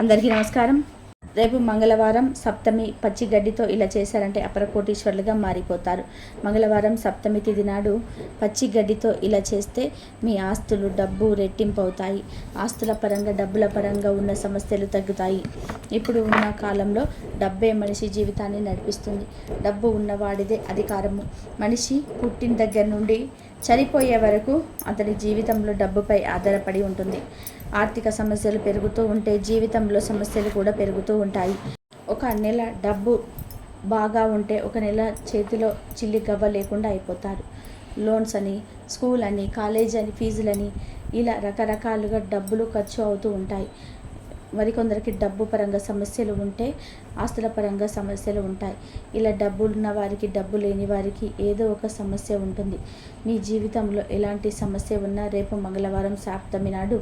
అందరికీ నమస్కారం. రేపు మంగళవారం సప్తమి పచ్చి గడ్డితో ఇలా చేశారంటే అపరకోటీశ్వర్లుగా మారిపోతారు. మంగళవారం సప్తమి తిథి నాడు పచ్చి గడ్డితో ఇలా చేస్తే మీ ఆస్తులు డబ్బు రెట్టింపు అవుతాయి ఆస్తుల పరంగా డబ్బుల పరంగా ఉన్న సమస్యలు తగ్గుతాయి. ఇప్పుడు ఉన్న కాలంలో డబ్బే మనిషి జీవితాన్ని నడిపిస్తుంది. డబ్బు ఉన్నవాడిదే అధికారము. మనిషి పుట్టిన దగ్గర నుండి చనిపోయే వరకు అతని జీవితంలో డబ్బుపై ఆధారపడి ఉంటుంది. ఆర్థిక సమస్యలు పెరుగుతూ ఉంటే జీవితంలో సమస్యలు కూడా పెరుగుతూ ఉంటాయి. ఒక నెల డబ్బు బాగా ఉంటే ఒక నెల చేతిలో చిల్లి గవ్వ లేకుండా అయిపోతారు. లోన్స్ అని స్కూల్ అని కాలేజ్ అని ఫీజులని ఇలా రకరకాలుగా డబ్బులు ఖర్చు అవుతూ ఉంటాయి. మరికొందరికి డబ్బు పరంగా సమస్యలు ఉంటే ఆస్తుల పరంగా సమస్యలు ఉంటాయి. ఇలా డబ్బులున్న వారికి డబ్బు లేని వారికి ఏదో ఒక సమస్య ఉంటుంది. మీ జీవితంలో ఎలాంటి సమస్య ఉన్నా రేపు మంగళవారం సాప్తమి నాడు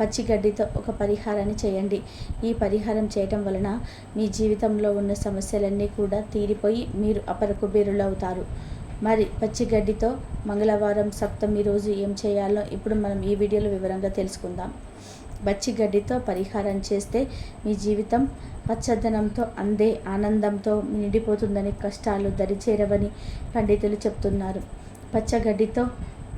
పచ్చిగడ్డితో ఒక పరిహారాన్ని చేయండి. ఈ పరిహారం చేయటం వలన మీ జీవితంలో ఉన్న సమస్యలన్నీ కూడా తీరిపోయి మీరు అపర కుబేరులు అవుతారు మరి పచ్చిగడ్డితో మంగళవారం సప్తమి రోజు ఏం చేయాలో ఇప్పుడు మనం ఈ వీడియోలో వివరంగా తెలుసుకుందాం. బచ్చిగడ్డితో పరిహారం చేస్తే మీ జీవితం పచ్చదనంతో అందే ఆనందంతో నిండిపోతుందని కష్టాలు దరిచేరవని పండితులు చెప్తున్నారు. పచ్చగడ్డితో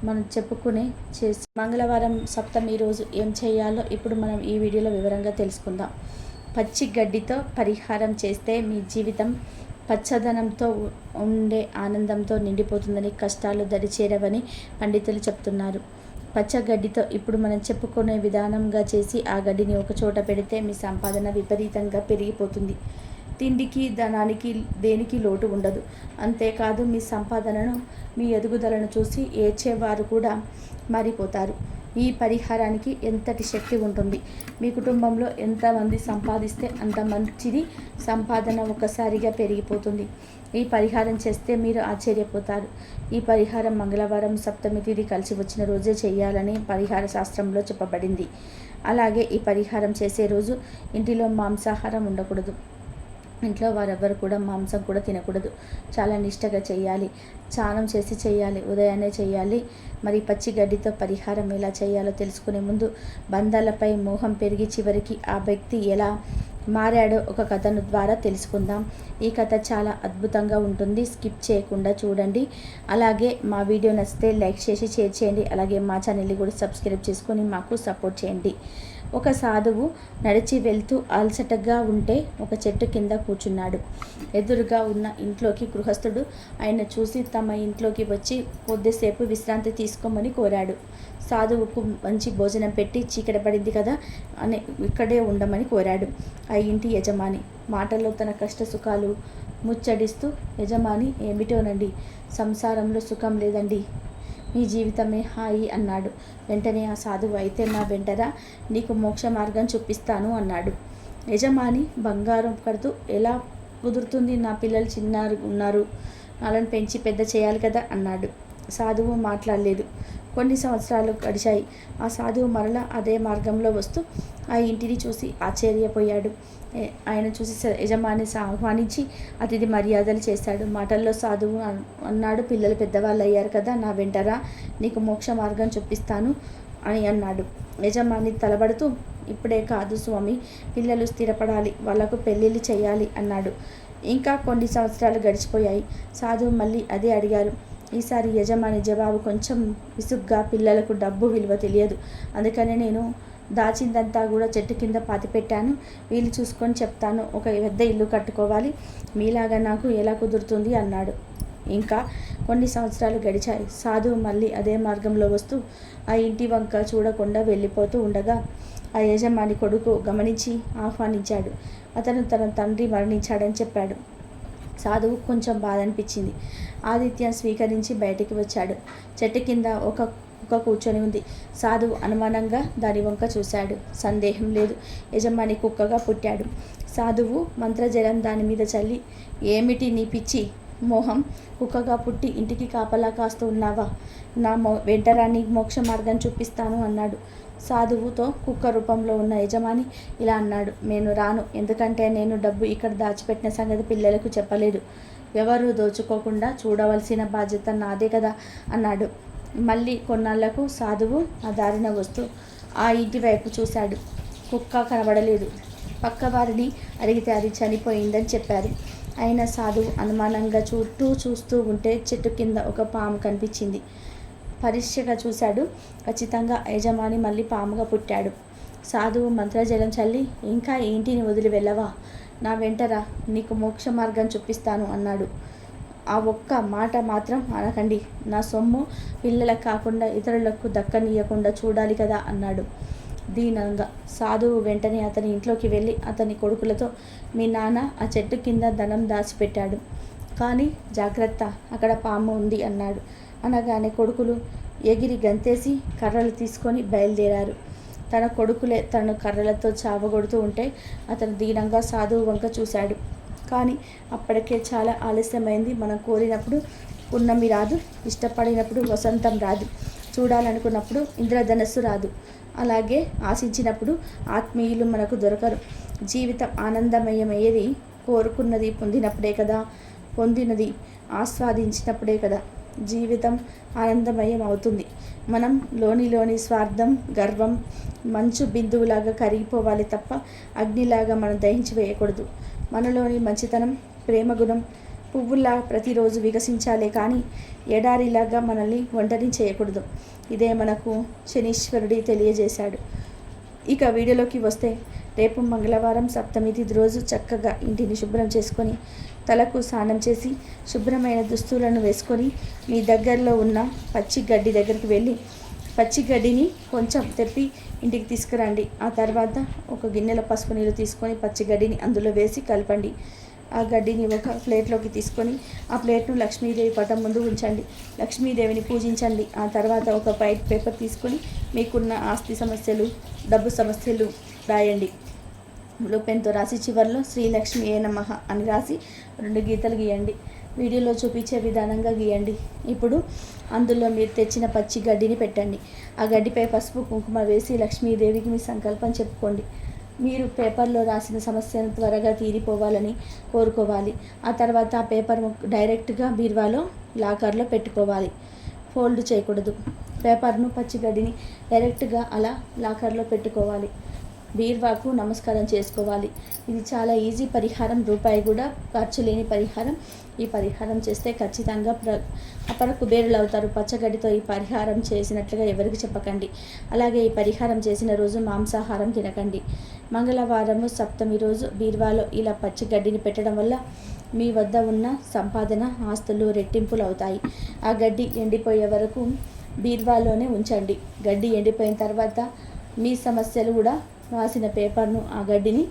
మనం చెప్పుకునే చేసి మంగళవారం సప్తమి రోజు ఏం చేయాలో ఇప్పుడు మనం ఈ వీడియోలో వివరంగా తెలుసుకుందాం. పచ్చి గడ్డితో పరిహారం చేస్తే మీ జీవితం పచ్చదనంతో ఉండే ఆనందంతో నిండిపోతుందని కష్టాలు దరిచేరవని పండితులు చెప్తున్నారు. పచ్చగడ్డితో ఇప్పుడు మనం చెప్పుకునే విధానంగా చేసి ఆ గడ్డిని ఒక చోట పెడితే మీ సంపాదన విపరీతంగా పెరిగిపోతుంది. తిండికి ధనానికి దేనికి లోటు ఉండదు. అంతేకాదు మీ సంపాదనను మీ ఎదుగుదలను చూసి ఏడ్చేవారు కూడా మారిపోతారు. ఈ పరిహారానికి ఎంతటి శక్తి ఉంటుంది? మీ కుటుంబంలో ఎంతమంది సంపాదిస్తే అంత మంచిది? సంపాదన ఒకసారిగా పెరిగిపోతుంది. ఈ పరిహారం చేస్తే మీరు ఆశ్చర్యపోతారు. ఈ పరిహారం మంగళవారం సప్తమి తిథి కలిసి వచ్చిన రోజే చేయాలని పరిహార శాస్త్రంలో చెప్పబడింది. అలాగే ఈ పరిహారం చేసే రోజు ఇంటిలో మాంసాహారం ఉండకూడదు. ఇంట్లో వారెవ్వరు కూడా మాంసం కూడా తినకూడదు. చాలా నిష్టగా చేయాలి. స్నానం చేసి చేయాలి. ఉదయాన్నే చేయాలి. మరి పచ్చి గడ్డితో పరిహారం ఎలా చేయాలో తెలుసుకునే ముందు బంధాలపై మోహం పెరిగి చివరికి ఆ వ్యక్తి ఎలా మారాడో ఒక కథను ద్వారా తెలుసుకుందాం. ఈ కథ చాలా అద్భుతంగా ఉంటుంది. స్కిప్ చేయకుండా చూడండి. అలాగే మా వీడియో నచ్చితే లైక్ చేసి షేర్ చేయండి. అలాగే మా ఛానల్ని కూడా సబ్స్క్రైబ్ చేసుకొని మాకు సపోర్ట్ చేయండి. ఒక సాధువు నడిచి వెళ్తూ అలసటగా ఉంటే ఒక చెట్టు కింద కూర్చున్నాడు. ఎదురుగా ఉన్న ఇంట్లోకి గృహస్థుడు ఆయన చూసి తమ ఇంట్లోకి వచ్చి కొద్దిసేపు విశ్రాంతి తీసుకోమని కోరాడు. సాధువుకు మంచి భోజనం పెట్టి చీకటపడింది కదా అని ఇక్కడే ఉండమని కోరాడు. ఆ ఇంటి యజమాని మాటల్లో తన కష్ట సుఖాలు ముచ్చడిస్తూ యజమాని ఏమిటోనండి సంసారంలో సుఖం లేదండి. మీ జీవితమే హాయి అన్నాడు. వెంటనే ఆ సాధువు అయితే నా వెంటరా నీకు మోక్ష మార్గం చూపిస్తాను అన్నాడు. యజమాని బంగారం కడుతూ ఎలా కుదురుతుంది నా పిల్లలు చిన్నారు ఉన్నారు? వాళ్ళని పెంచి పెద్ద చేయాలి కదా అన్నాడు. సాధువు మాట్లాడలేదు. కొన్ని సంవత్సరాలు గడిచాయి. ఆ సాధువు మరలా అదే మార్గంలో వస్తూ ఆ ఇంటిని చూసి ఆశ్చర్యపోయాడు. ఆయన చూసి యజమాని ఆహ్వానించి అతిథి మర్యాదలు చేశాడు. మాటల్లో సాధువు అన్నాడు పిల్లలు పెద్దవాళ్ళు అయ్యారు కదా నా వెంటరా నీకు మోక్ష మార్గం చూపిస్తాను అని అన్నాడు. యజమాని తలబడుతూ ఇప్పుడే కాదు స్వామి పిల్లలు స్థిరపడాలి వాళ్ళకు పెళ్ళిళ్ళు చేయాలి అన్నాడు. ఇంకా కొన్ని సంవత్సరాలు గడిచిపోయాయి. సాధువు మళ్ళీ అదే అడిగారు. ఈసారి యజమాని జవాబు కొంచెం విసుగ్గా పిల్లలకు డబ్బు విలువ తెలియదు. అందుకనే నేను దాచిందంతా కూడా చెట్టు కింద పాతిపెట్టాను. వీలు చూసుకొని చెప్తాను ఒక పెద్ద ఇల్లు కట్టుకోవాలి. మీలాగా నాకు ఎలా కుదురుతుంది అన్నాడు. ఇంకా కొన్ని సంవత్సరాలు గడిచాయి. సాధువు మళ్ళీ అదే మార్గంలో వస్తూ ఆ ఇంటి వంక చూడకుండా వెళ్ళిపోతూ ఉండగా ఆ యజమాని కొడుకు గమనించి ఆహ్వానించాడు. అతను తన తండ్రి మరణించాడని చెప్పాడు. సాధువు కొంచెం బాధ అనిపించింది ఆదిత్య స్వీకరించి బయటికి వచ్చాడు. చెట్టు కింద ఒక కుక్క కూర్చొని ఉంది. సాధువు అనుమానంగా దాని వంక చూశాడు. సందేహం లేదు. యజమాని కుక్కగా పుట్టాడు. సాధువు మంత్రజలం దాని మీద చల్లి ఏమిటి నీ పిచ్చి? మోహం కుక్కగా పుట్టి ఇంటికి కాపలా కాస్తూ ఉన్నావా? నా మో వెంటరాన్ని మోక్ష మార్గం చూపిస్తాను అన్నాడు. సాధువుతో కుక్క రూపంలో ఉన్న యజమాని ఇలా అన్నాడు. నేను రాను. ఎందుకంటే నేను డబ్బు ఇక్కడ దాచిపెట్టిన సంగతి పిల్లలకు చెప్పలేదు. ఎవరు దోచుకోకుండా చూడవలసిన బాధ్యత నాదే కదా అన్నాడు. మళ్ళీ కొన్నాళ్ళకు సాధువు ఆ దారిన వస్తూ ఆ ఇంటి వైపు చూశాడు. కుక్క కనబడలేదు. పక్కవారిని అడిగితే అది చనిపోయిందని చెప్పారు. అయినా సాధువు అనుమానంగా చుట్టూ చూస్తూ ఉంటే చెట్టు కింద ఒక పాము కనిపించింది. పరీక్షగా చూశాడు. ఖచ్చితంగా యజమాని మళ్ళీ పాముగా పుట్టాడు. సాధువు మంత్రజలం చల్లి ఇంకా ఏంటిని వదిలి వెళ్ళవా? నా వెంటరా నీకు మోక్ష మార్గం చూపిస్తాను అన్నాడు. ఆ ఒక్క మాట మాత్రం అనకండి. నా సొమ్ము పిల్లలకు కాకుండా ఇతరులకు దక్కనీయకుండా చూడాలి కదా అన్నాడు. దీనంగా సాధువు వెంటనే అతని ఇంట్లోకి వెళ్ళి అతని కొడుకులతో మీ నాన్న ఆ చెట్టు కింద ధనం దాచిపెట్టాడు. కానీ జాగ్రత్త అక్కడ పాము ఉంది అన్నాడు. అనగానే కొడుకులు ఎగిరి గంతేసి కర్రలు తీసుకొని బయలుదేరారు. తన కొడుకులే తను కర్రలతో చావగొడుతూ ఉంటే అతను దీనంగా సాధువు వంక చూశాడు. కానీ అప్పటికే చాలా ఆలస్యమైంది. మనం కోరినప్పుడు పున్నమి రాదు ఇష్టపడినప్పుడు వసంతం రాదు చూడాలనుకున్నప్పుడు ఇంద్రధనస్సు రాదు. అలాగే ఆశించినప్పుడు ఆత్మీయులు మనకు దొరకరు. జీవితం ఆనందమయమయ్యేది కోరుకున్నది పొందినప్పుడే కదా పొందినది ఆస్వాదించినప్పుడే కదా. జీవితం ఆనందమయం అవుతుంది మనం లోనిలోని స్వార్థం గర్వం మంచు బిందువులాగా కరిగిపోవాలి తప్ప అగ్నిలాగా మనం దహించి వేయకూడదు. మనలోని మంచితనం ప్రేమ గుణం ప్రతిరోజు వికసించాలే కానీ ఎడారిలాగా మనల్ని ఒంటరి చేయకూడదు. ఇదే మనకు శనీశ్వరుడి తెలియజేశాడు. ఇక వీడియోలోకి వస్తే రేపు మంగళవారం సప్తమి తిథి రోజు చక్కగా ఇంటిని శుభ్రం చేసుకొని తలకు స్నానం చేసి శుభ్రమైన దుస్తులను వేసుకొని మీ దగ్గరలో ఉన్న పచ్చి గడ్డి దగ్గరికి వెళ్ళి పచ్చి గడ్డిని కొంచెం తెప్పి ఇంటికి తీసుకురండి. ఆ తర్వాత ఒక గిన్నెలో పసుపు నీళ్ళు తీసుకొని పచ్చి గడ్డిని అందులో వేసి కలపండి. ఆ గడ్డిని ఒక ప్లేట్లోకి తీసుకొని ఆ ప్లేట్ను లక్ష్మీదేవి పటం ముందు ఉంచండి. లక్ష్మీదేవిని పూజించండి. ఆ తర్వాత ఒక వైట్ పేపర్ తీసుకొని మీకున్న ఆస్తి సమస్యలు డబ్బు సమస్యలు రాయండి. బ్లూ పెన్తో రాసి చివరిలో శ్రీలక్ష్మి ఏ నమః అని రాసి రెండు గీతలు గీయండి. వీడియోలో చూపించే విధానంగా గీయండి. ఇప్పుడు అందులో మీరు తెచ్చిన పచ్చి గడ్డిని పెట్టండి. ఆ గడ్డిపై పసుపు కుంకుమ వేసి లక్ష్మీదేవికి మీ సంకల్పం చెప్పుకోండి. మీరు పేపర్లో రాసిన సమస్యను త్వరగా తీరిపోవాలని కోరుకోవాలి. ఆ తర్వాత ఆ పేపర్ డైరెక్ట్గా బీరువాలో లాకర్లో పెట్టుకోవాలి. ఫోల్డ్ చేయకూడదు. పేపర్ను పచ్చిగడ్డిని డైరెక్ట్గా అలా లాకర్లో పెట్టుకోవాలి. బీర్వాకు నమస్కారం చేసుకోవాలి. ఇది చాలా ఈజీ పరిహారం. రూపాయి కూడా ఖర్చు లేని పరిహారం. ఈ పరిహారం చేస్తే ఖచ్చితంగా ప్ర అపర కుబేరులు అవుతారు. పచ్చగడ్డితో ఈ పరిహారం చేసినట్లుగా ఎవరికి చెప్పకండి. అలాగే ఈ పరిహారం చేసిన రోజు మాంసాహారం తినకండి. మంగళవారము సప్తమి రోజు బీర్వాలో ఇలా పచ్చిగడ్డిని పెట్టడం వల్ల మీ వద్ద ఉన్న సంపాదన ఆస్తులు రెట్టింపులు అవుతాయి. ఆ గడ్డి ఎండిపోయే వరకు బీర్వాలోనే ఉంచండి. గడ్డి ఎండిపోయిన తర్వాత మీ సమస్యలు కూడా రాసిన పేపర్ను ఆ గడ్డిని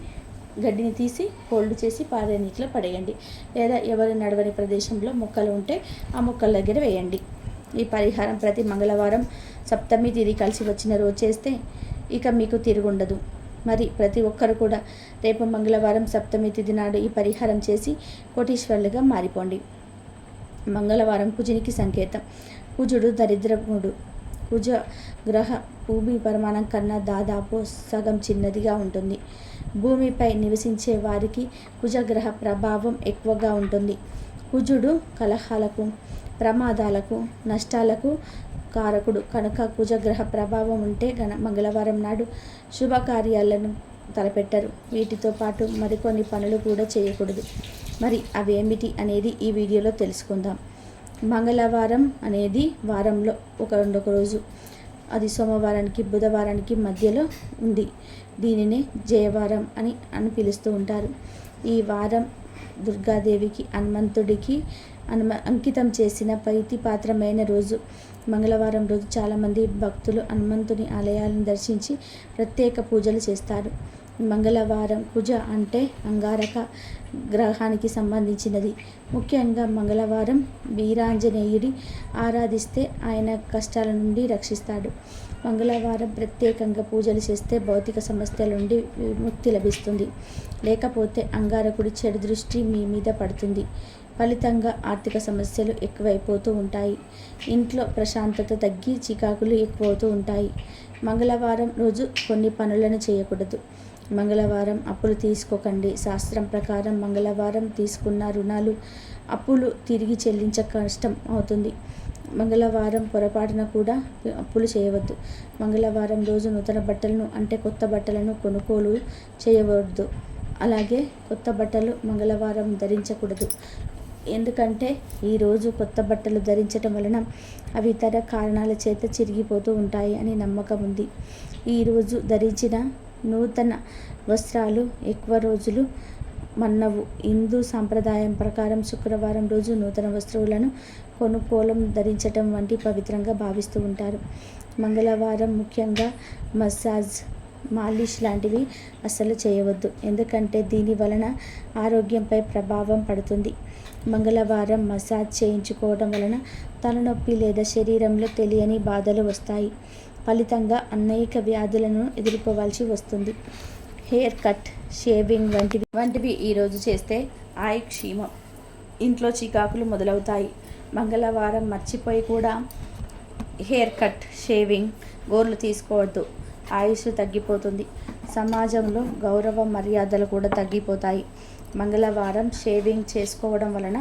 గడ్డిని తీసి ఫోల్డ్ చేసి పారే నీటిలో పడేయండి. లేదా ఎవరి నడవని ప్రదేశంలో మొక్కలు ఉంటే ఆ మొక్కల దగ్గర వేయండి. ఈ పరిహారం ప్రతి మంగళవారం సప్తమి తిరిగి కలిసి వచ్చిన రోజు చేస్తే ఇక మీకు తిరుగుండదు. మరి ప్రతి ఒక్కరు కూడా రేపు మంగళవారం సప్తమి తిథి నాడు ఈ పరిహారం చేసి కోటీశ్వరులుగా మారిపోండి. మంగళవారం కుజునికి సంకేతం. కుజుడు దరిద్రముడు. కుజ గ్రహ భూమి పరిమాణం కన్నా దాదాపు సగం చిన్నదిగా ఉంటుంది. భూమిపై నివసించే వారికి కుజగ్రహ ప్రభావం ఎక్కువగా ఉంటుంది. కుజుడు కలహాలకు ప్రమాదాలకు నష్టాలకు కారకుడు. కనుక కుజగ్రహ ప్రభావం ఉంటే గణ మంగళవారం నాడు శుభకార్యాలను తలపెట్టరు. వీటితో పాటు మరికొన్ని పనులు కూడా చేయకూడదు. మరి అవేమిటి అనేది ఈ వీడియోలో తెలుసుకుందాం. మంగళవారం అనేది వారంలో ఒక రెండొక రోజు. అది సోమవారానికి బుధవారానికి మధ్యలో ఉంది. దీనినే జయవారం అని అని పిలుస్తూ ఉంటారు. ఈ వారం దుర్గాదేవికి హనుమంతుడికి అనుమ అంకితం చేసిన పాత్రమైన రోజు. మంగళవారం రోజు చాలామంది భక్తులు హనుమంతుని ఆలయాలను దర్శించి ప్రత్యేక పూజలు చేస్తారు. మంగళవారం కుజ అంటే అంగారక గ్రహానికి సంబంధించినది. ముఖ్యంగా మంగళవారం వీరాంజనేయుడి ఆరాధిస్తే ఆయన కష్టాల నుండి రక్షిస్తాడు. మంగళవారం ప్రత్యేకంగా పూజలు చేస్తే భౌతిక సమస్యల నుండి విముక్తి లభిస్తుంది. లేకపోతే అంగారకుడి చెడు దృష్టి మీ మీద పడుతుంది. ఫలితంగా ఆర్థిక సమస్యలు ఎక్కువైపోతూ ఉంటాయి. ఇంట్లో ప్రశాంతత తగ్గి చికాకులు ఎక్కువవుతూ ఉంటాయి. మంగళవారం రోజు కొన్ని పనులను చేయకూడదు. మంగళవారం అప్పులు తీసుకోకండి. శాస్త్రం ప్రకారం మంగళవారం తీసుకున్న రుణాలు అప్పులు తిరిగి చెల్లించ కష్టం అవుతుంది. మంగళవారం పొరపాటున కూడా అప్పులు చేయవద్దు. మంగళవారం రోజు నూతన బట్టలను అంటే కొత్త బట్టలను కొనుగోలు చేయవద్దు. అలాగే కొత్త బట్టలు మంగళవారం ధరించకూడదు. ఎందుకంటే ఈరోజు కొత్త బట్టలు ధరించటం వలన అవి ఇతర కారణాల చేత చిరిగిపోతూ ఉంటాయి అని నమ్మకం ఉంది. ఈరోజు ధరించిన నూతన వస్త్రాలు ఎక్కువ రోజులు మన్నవు. హిందూ సాంప్రదాయం ప్రకారం శుక్రవారం రోజు నూతన వస్తువులను కొనుక్కోలం ధరించటం వంటి పవిత్రంగా భావిస్తూ ఉంటారు. మంగళవారం ముఖ్యంగా మసాజ్ మాలిష్ లాంటివి అస్సలు చేయవద్దు. ఎందుకంటే దీని వలన ఆరోగ్యంపై ప్రభావం పడుతుంది. మంగళవారం మసాజ్ చేయించుకోవడం వలన తలనొప్పి లేదా శరీరంలో తెలియని బాధలు వస్తాయి. ఫలితంగా అనేక వ్యాధులను ఎదుర్కోవాల్సి వస్తుంది. హెయిర్ కట్ షేవింగ్ వంటివి వంటివి ఈరోజు చేస్తే ఆయు క్షీమం. ఇంట్లో చికాకులు మొదలవుతాయి. మంగళవారం మర్చిపోయి కూడా హెయిర్ కట్ షేవింగ్ గోర్లు తీసుకోవద్దు. ఆయుష్ తగ్గిపోతుంది. సమాజంలో గౌరవ మర్యాదలు కూడా తగ్గిపోతాయి. మంగళవారం షేవింగ్ చేసుకోవడం వలన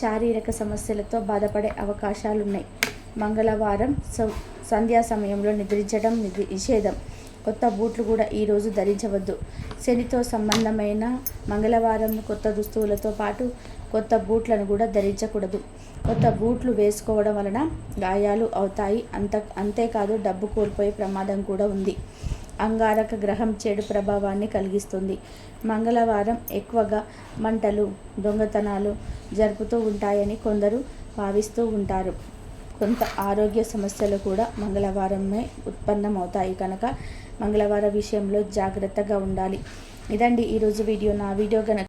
శారీరక సమస్యలతో బాధపడే అవకాశాలు ఉన్నాయి మంగళవారం స- సంధ్యా సమయంలో నిద్రించడం నిది- నిషేధం. కొత్త బూట్లు కూడా ఈరోజు ధరించవద్దు. శనితో సంబంధమైన మంగళవారం కొత్త దుస్తువులతో పాటు కొత్త బూట్లను కూడా ధరించకూడదు. కొత్త బూట్లు వేసుకోవడం వలన గాయాలు అవుతాయి. అంత అంతేకాదు డబ్బు కోల్పోయే ప్రమాదం కూడా ఉంది. అంగారక గ్రహం చెడు ప్రభావాన్ని కలిగిస్తుంది. మంగళవారం ఎక్కువగా మంటలు దొంగతనాలు జరుపుతూ ఉంటాయని కొందరు భావిస్తూ ఉంటారు. కొంత ఆరోగ్య సమస్యలు కూడా మంగళవారమే ఉత్పన్నమవుతాయి కనుక మంగళవారం విషయంలో జాగ్రత్తగా ఉండాలి. ఇదండి ఈరోజు వీడియో. నా వీడియో కనుక